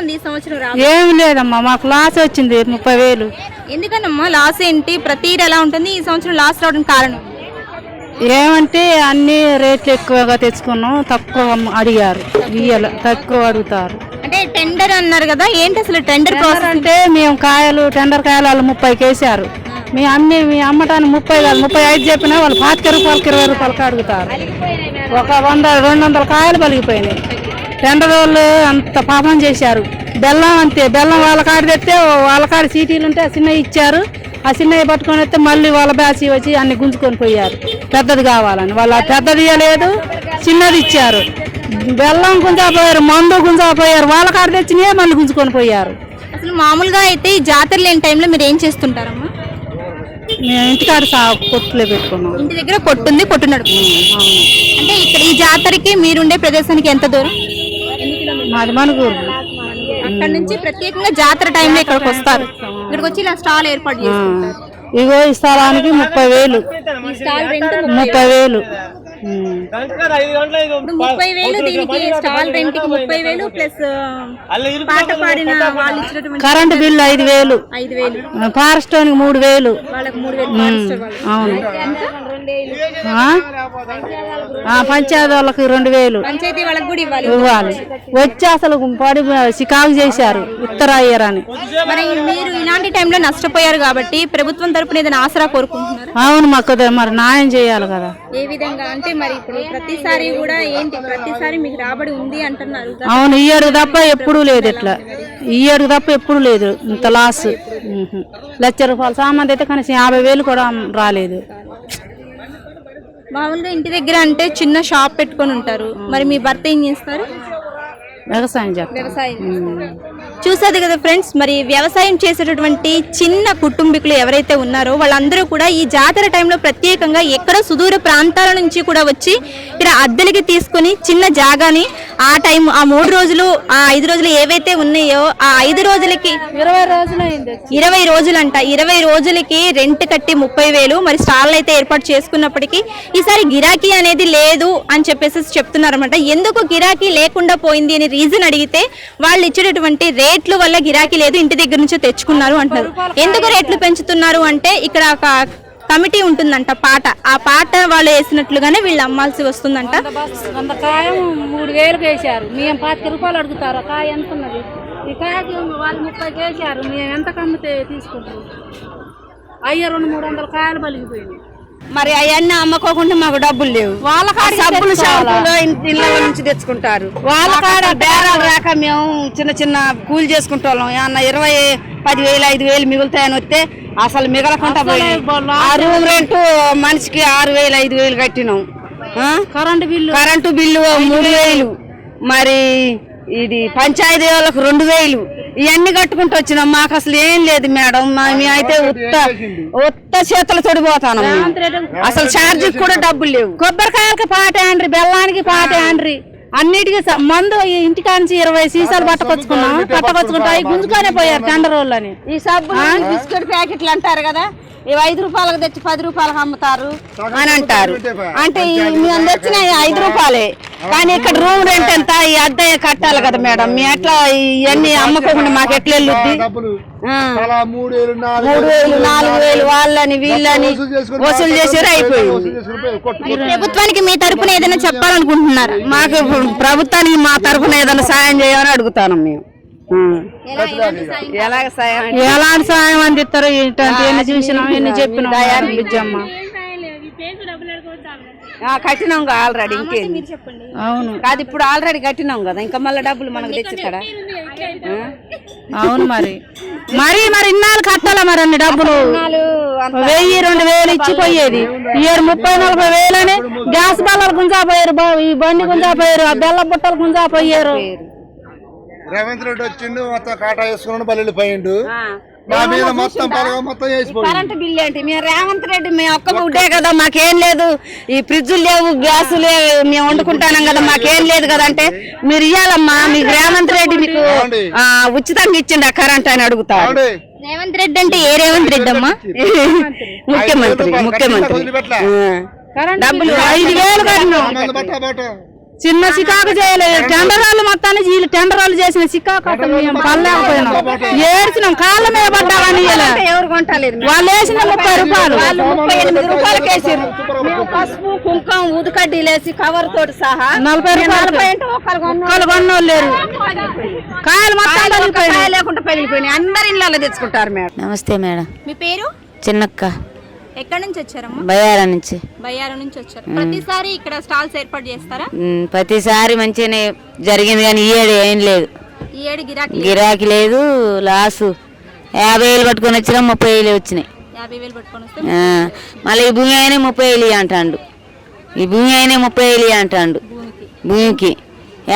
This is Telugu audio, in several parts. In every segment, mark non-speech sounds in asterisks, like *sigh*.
ఉంది ఈ సంవత్సరం ఏం లేదమ్మా మాకు లాస్ వచ్చింది ముప్పై వేలు. ఎందుకనమ్మా లాస్ ఏంటి? ప్రతి ఇయర్ ఎలా ఉంటుంది? ఈ సంవత్సరం లాస్ రావడానికి కారణం? ఏమంటే అన్ని రేట్లు ఎక్కువగా తెచ్చుకున్నాం తక్కువ అడిగారు. ఇయ్యాల తక్కువ అడుగుతారు. అంటే టెండర్ అన్నారు కదా ఏంటి అసలు టెండర్ టెండర్ ప్రాసెస్ అంటే మేము కాయలు టెండర్ కాయలు వాళ్ళు ముప్పైకి వేసారు మీ అమ్మి మీ అమ్మటానికి ముప్పై కాదు ముప్పై ఐదు చెప్పినా వాళ్ళు పాతిక రూపాయలకి ఇరవై రూపాయలకి అడుగుతారు. ఒక వంద రెండు వందల కాయలు పలిగిపోయినాయి. టెండర్ వాళ్ళు అంత పాపం చేశారు. బెల్లం అంతే బెల్లం వాళ్ళ కాడ తెస్తే వాళ్ళ కాడ సీటీలు ఉంటే ఆ చిన్నవి ఇచ్చారు. ఆ చిన్నవి పట్టుకొని వస్తే మళ్ళీ వాళ్ళ బ్యాచ్ వచ్చి అన్ని గుంజుకొని పోయారు. పెద్దది కావాలని. వాళ్ళు పెద్దది ఇవ్వలేదు చిన్నది ఇచ్చారు. బెల్లం గుంజాపోయారు మందు గుంజాపోయారు. వాళ్ళ కాడ తెచ్చినవే మళ్ళీ గుంజుకొని పోయారు. అసలు మామూలుగా అయితే ఈ జాతర లేని టైంలో మీరు ఏం చేస్తుంటారమ్మా? మేము ఇంటికాడ సా కొట్టులో పెట్టుకున్నాం. ఇంటి దగ్గర కొట్టుంది కొట్టు నడుపు అంటే ఇక్కడ ఈ జాతరకి మీరుండే ప్రదేశానికి ఎంత దూరం? మాది మనుగూరు అక్కడ నుంచి ప్రత్యేకంగా జాతర టైంలో ఇక్కడికి వస్తారు. ఇక్కడికి వచ్చి ఇలా స్టాల్ ఏర్పాటు. చేస్తారు ఇగో ఈ స్థలానికి ముప్పై వేలు. ముప్పై వేలు. ముప్పై వేలు. దీనికి స్టాల్ రెంట్కి ముప్పై వేలు ప్లస్ పాట పాడిన వాళ్ళు ఇచ్చినటువంటి కరెంటు బిల్లు ఐదు వేలు. ఐదు వేలు. ఫారెస్ట్ మూడు వేలు. వాళ్ళకి మూడు వేలు. అవును. పంచాయతీ వాళ్ళకి రెండు వేలు. ఇవ్వాలి. వచ్చి అసలు పడి చికాకు చేశారు. ఉత్తర అయ్యారని. మరి మీరు ఇలాంటి టైంలో నష్టపోయారు కాబట్టి ప్రభుత్వం తరపున ఏదైనా ఆసరా కోరుకుంటున్నారు? అవును మాకు మరి న్యాయం చేయాలి కదా. ఏ విధంగా? అంటే మరి ఇప్పుడు ప్రతిసారి కూడా ఏంటి? ప్రతిసారి మీకు రాబడి ఉంది అంటున్నారు అవును ఈ ఏడు తప్ప ఎప్పుడూ లేదు ఇట్లా. ఈ ఏడు తప్ప ఎప్పుడు లేదు. ఇంత లాస్. లక్ష రూపాయల సామాన్ అయితే కనీసం యాభై వేలు కూడా రాలేదు. మామూలుగా ఇంటి దగ్గర అంటే చిన్న షాప్ పెట్టుకొని ఉంటారు. మరి మీ భర్త ఏం చేస్తారు? వ్యవసాయం చేస్తాం వ్యవసాయం చేస్తారు. చూసాది కదా ఫ్రెండ్స్ మరి వ్యవసాయం చేసేటటువంటి చిన్న కుటుంబీకులు ఎవరైతే ఉన్నారో వాళ్ళందరూ కూడా ఈ జాతర టైంలో ప్రత్యేకంగా ఎక్కడో సుదూర ప్రాంతాల నుంచి కూడా వచ్చి ఇక్కడ అద్దెలకి తీసుకొని చిన్న జాగాని ఆ టైం ఆ మూడు రోజులు ఆ ఐదు రోజులు ఏవైతే ఉన్నాయో ఆ ఐదు రోజులకి ఇరవై రోజులు ఇరవై రోజులంట. ఇరవై రోజులకి రెంట్ కట్టి ముప్పై వేలు మరి స్టాల్ అయితే ఏర్పాటు చేసుకున్నప్పటికీ ఈసారి గిరాకీ అనేది లేదు అని చెప్పేసి చెప్తున్నారన్నమాట. ఎందుకు గిరాకీ లేకుండా పోయింది అని రీజన్ అడిగితే వాళ్ళు ఇచ్చేటటువంటి రేట్లు వల్ల గిరాకీ లేదు ఇంటి దగ్గర నుంచే తెచ్చుకున్నారు అంటారు ఎందుకు రేట్లు పెంచుతున్నారు అంటే ఇక్కడ ఒక కమిటీ ఉంటుందంట పాట. ఆ పాట వాళ్ళు వేసినట్లుగానే వీళ్ళు అమ్మాల్సి వస్తుందంట. వంద కాయం మూడు వేలకు వేసారు మేము పాతిక రూపాయలు అడుగుతారు. కాయ ఎంత ఉన్నది? ఈ కాయకి వాళ్ళు ముప్పైకి వేసారు మేము ఎంత కమ్మితే తీసుకుంటారు? అయ్యో రెండు మూడు వందల కాయలు పలిగిపోయినాయి మరి అవన్నీ అమ్ముకోకుండా మాకు డబ్బులు లేవు. వాళ్ళ కాడ సబ్బులు షాంపూలు ఇళ్ళ నుంచి తెచ్చుకుంటారు. వాళ్ళ కాడ బేరాలు రాక మేము చిన్న చిన్న కూలి చేసుకుంటాం ఏమన్నా ఇరవై పదివేలు ఐదు వేలు మిగులుతాయని వస్తే అసలు మిగలకుండా పోయినాయి. ఆ రూమ్ రెంట్ మనిషికి ఆరు వేలు ఐదు వేలు కట్టినాం? Current bill. కరెంటు బిల్లు మూడు వేలు. మరి ఇది పంచాయతీ వాళ్ళకు రెండు వేలు. ఇవన్నీ కట్టుకుంటూ వచ్చినాం. మాకు అసలు ఏం లేదు మేడం. మేమైతే ఉత్త ఉత్త చేతులు తొడిపోతాను. అసలు ఛార్జీ కూడా డబ్బులు లేవు. కొబ్బరికాయలకి పాటే అండ్రి బెల్లానికి పాటే అండ్రి. అన్నిటికీ మందు ఈ ఇంటికాంచి ఇరవై సీసాలు పట్టకొచ్చుకున్నాం. పట్టకొచ్చుకుంటా. అవి గుంజుకొనే పోయారు టెండర్ వాళ్ళని. ఈ సబ్బులు ఈ బిస్కెట్ ప్యాకెట్లు అంటారు కదా. ఇవి ఐదు రూపాయలకు తెచ్చి పది రూపాయలకు అమ్ముతారు. అని అంటారు. అంటే మేము తెచ్చిన ఐదు రూపాయలే. కానీ ఇక్కడ రూమ్ రెంట్ ఎంత? ఈ అద్దె కట్టాలి కదా మేడం. మీ ఎట్లా ఇవన్నీ అమ్మకోకుండా మాకు ఎట్లా వెళ్ళుద్ది. అలా మూడు వేలు నాలుగు వేలు వాళ్ళని వీళ్ళని వసూలు చేసారు అయిపోయింది ప్రభుత్వానికి మీ తరపున ఏదైనా చెప్పాలనుకుంటున్నారా? మాకు ప్రభుత్వానికి మా తరఫున ఏదైనా సాయం చేయమని అడుగుతాను మేము. ఎలాంటి సాయం అందిస్తారు ఏంటంటే ఎన్ని చూసినాం ఎన్ని చెప్పినాం కట్టినాం ఆల్రెడీ ఇంకేంది? అవును. కాదు ఇప్పుడు ఆల్రెడీ కట్టినాం కదా ఇంకా మళ్ళీ డబ్బులు మనకు తెచ్చిస్తాడా అవును మరి. మరి మరి ఇన్నాళ్ళు కట్టాలా మరి అన్ని డబ్బులు? వెయ్యి రెండు వేలు ఇచ్చిపోయేది ఇయర్ ముప్పై నలభై వేలని గ్యాస్ బల్లలు గుంజాపోయారు బా- ఈ బండి గుంజాపోయారు ఆ బెల్ల బుట్టలు గుంజాపోయారు. రేవంత్ రెడ్డి వచ్చిండు మొత్తం కాటా వేసుకున్నాడు బల్లెలు మీద మొత్తం మొత్తం కరెంట్ బిల్ ఏంటి? మేము రేవంత్ రెడ్డి మేము ఒక్క బుడ్డే కదా మాకేం లేదు. ఈ ఫ్రిడ్జులు లేవు గ్యాస్ లేవు మేము వండుకుంటాం కదా మాకేం లేదు కదా అంటే మీరు ఇయ్యాలమ్మా మీకు రేవంత్ రెడ్డి మీకు ఆ, ఉచితంగా ఇచ్చిండు ఆ కరెంట్ అని అడుగుతారు ఏమండి? రేవంత్ రెడ్డి అంటే ఏ రేవంత్ రెడ్డి అమ్మా? *laughs* ముఖ్యమంత్రి ముఖ్యమంత్రి. డబ్బులు ఐదు వేలు కట్టినాం. చిన్న సికాకు చేయలేదు. టెండర్ వాళ్ళు మొత్తాన్ని వీళ్ళు టెండర్ వాళ్ళు చేసిన సికాకు అసలు మేము పడలేకపోయినాం. ఏడ్చినాం. కాళ్ళ మీద పడ్డామని అంటే ఎవరు కొంటలేదు? వాళ్ళు వేసిన ముప్పై రూపాయలు. వాళ్ళు ముప్పై ఎనిమిది రూపాయలకి వేసారు. మేము పసుపు కుంకం ఊదుకడ్డీలేసి కవర్ తోటి సహా నలభై రూపాయలు. కొన్నోళ్ళు. లేరు. కాయలు మొత్తం లేకుండా పగిలిపోయినాయి. అందరు ఇళ్ళలో తెచ్చుకుంటారు మేడం. నమస్తే మేడం. మీ పేరు? చిన్నక్క. ఎక్కడి నుంచి వచ్చారమ్మా? బయారా నుంచి. బయ్యారం నుంచి వచ్చారు. ప్రతిసారి ఇక్కడ స్టాల్స్ ఏర్పాటు చేస్తారా? ఉమ్, ప్రతిసారి మంచిగానే జరిగింది కానీ ఈ ఏడు ఏం లేదు. ఈ ఏడు గిరాకీ గిరాకీ లేదు లాసు. యాభై వేలు పట్టుకొని వచ్చినా ముప్పై వేలు వచ్చినాయి. యాభై వేలు పట్టుకొని వస్తే ఆ, మళ్ళీ ఈ భూమి అయినా ముప్పై వేలు ఇయ్యి అంటాండు. ఈ భూమి అయినా ముప్పై వేలు ఇయ్యి అంటాండు. భూమికి.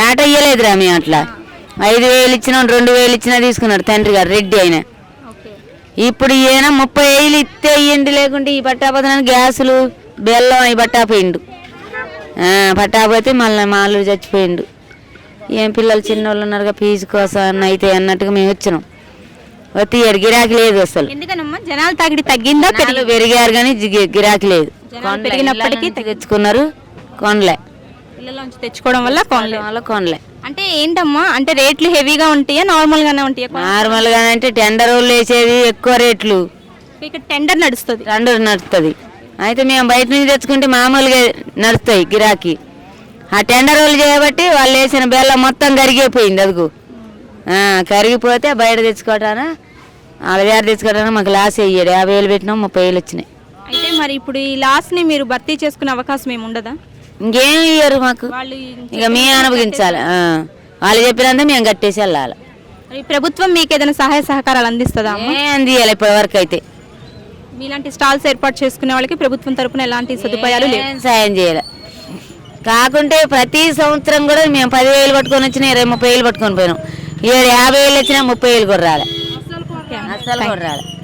ఏట ఇయ్యలేదురా మేము అట్లా. ఐదు వేలు ఇచ్చినా రెండు వేలు ఇచ్చినా తీసుకున్నాడు తండ్రి గారు రెడ్డి అయినా. ఇప్పుడు ఈయన ముప్పై వేలు ఇస్తే ఇయ్యండి లేకుంటే ఈ పట్టాపదనానికి గ్యాసులు బెల్లం అవి పట్టాపోయిండు పట్టాపోతే మళ్ళీ మా అల్లుడు చచ్చిపోయిండు. ఏం పిల్లలు చిన్నోళ్ళు ఉన్నారుగా ఫీజు కోసం అయితే అన్నట్టుగా మేము వచ్చినాం. వచ్చి గిరాకీ లేదు అసలు. ఎందుకనమ్మా? జనాలు తాగిడి తగ్గిందా పెరిగారు కానీ గిరాకీ లేదు. పెరిగినప్పటికీ తెచ్చుకున్నారు కొనలే ఇళ్ళలోంచి తెచ్చుకోవడం వల్ల కొనలేదు వాళ్ళ కొనలే. అంటే ఏంటమ్మా? అంటే రేట్లు హెవీగా ఉంటాయా? నార్మల్ గానే ఉంటాయా నార్మల్గా అంటే టెండర్ వేసేది ఎక్కువ రేట్లు. ఇక్కడ టెండర్ నడుస్తుంది. రెండు నడుస్తుంది. అయితే మేము బయట నుంచి తెచ్చుకుంటే మామూలుగా నడుస్తాయి గిరాకీ. ఆ టెండర్ వాళ్ళు చేయబట్టి వాళ్ళు వేసిన బెల్లం మొత్తం కరిగిపోయింది అదుగు. ఆ, కరిగిపోతే బయట తెచ్చుకోవటాన? వాళ్ళ దగ్గర తెచ్చుకోవటాన? మాకు లాస్ అయ్యాడు. యాభై వేలు పెట్టినాం ముప్పై వేలు వచ్చినాయి. అయితే మరి ఇప్పుడు ఈ లాస్ని మీరు భర్తీ చేసుకునే అవకాశం ఏమి ఉండదా? ఇంకేం ఇయ్యరు మాకు? ఇక మేము అనుభవించాలి. వాళ్ళు చెప్పినంత మేము కట్టేసి వెళ్ళాలి. ప్రభుత్వం మీకు ఏదైనా సహాయ సహకారాలు అందిస్తుందా అందియాలి ఇప్పటి వరకు అయితే. మీలాంటి స్టాల్స్ ఏర్పాటు చేసుకునే వాళ్ళకి ప్రభుత్వం తరపున ఎలాంటి సదుపాయాలు సాయం చేయాలి. కాకుంటే ప్రతి సంవత్సరం కూడా మేము పదివేలు పట్టుకొని వచ్చినా ఇరవై ముప్పై వేలు పట్టుకొని పోయినాం. ఏడు యాభై వేలు వచ్చినా ముప్పై వేలు కూడా రాలే. అస్సలు కూడా రాలే.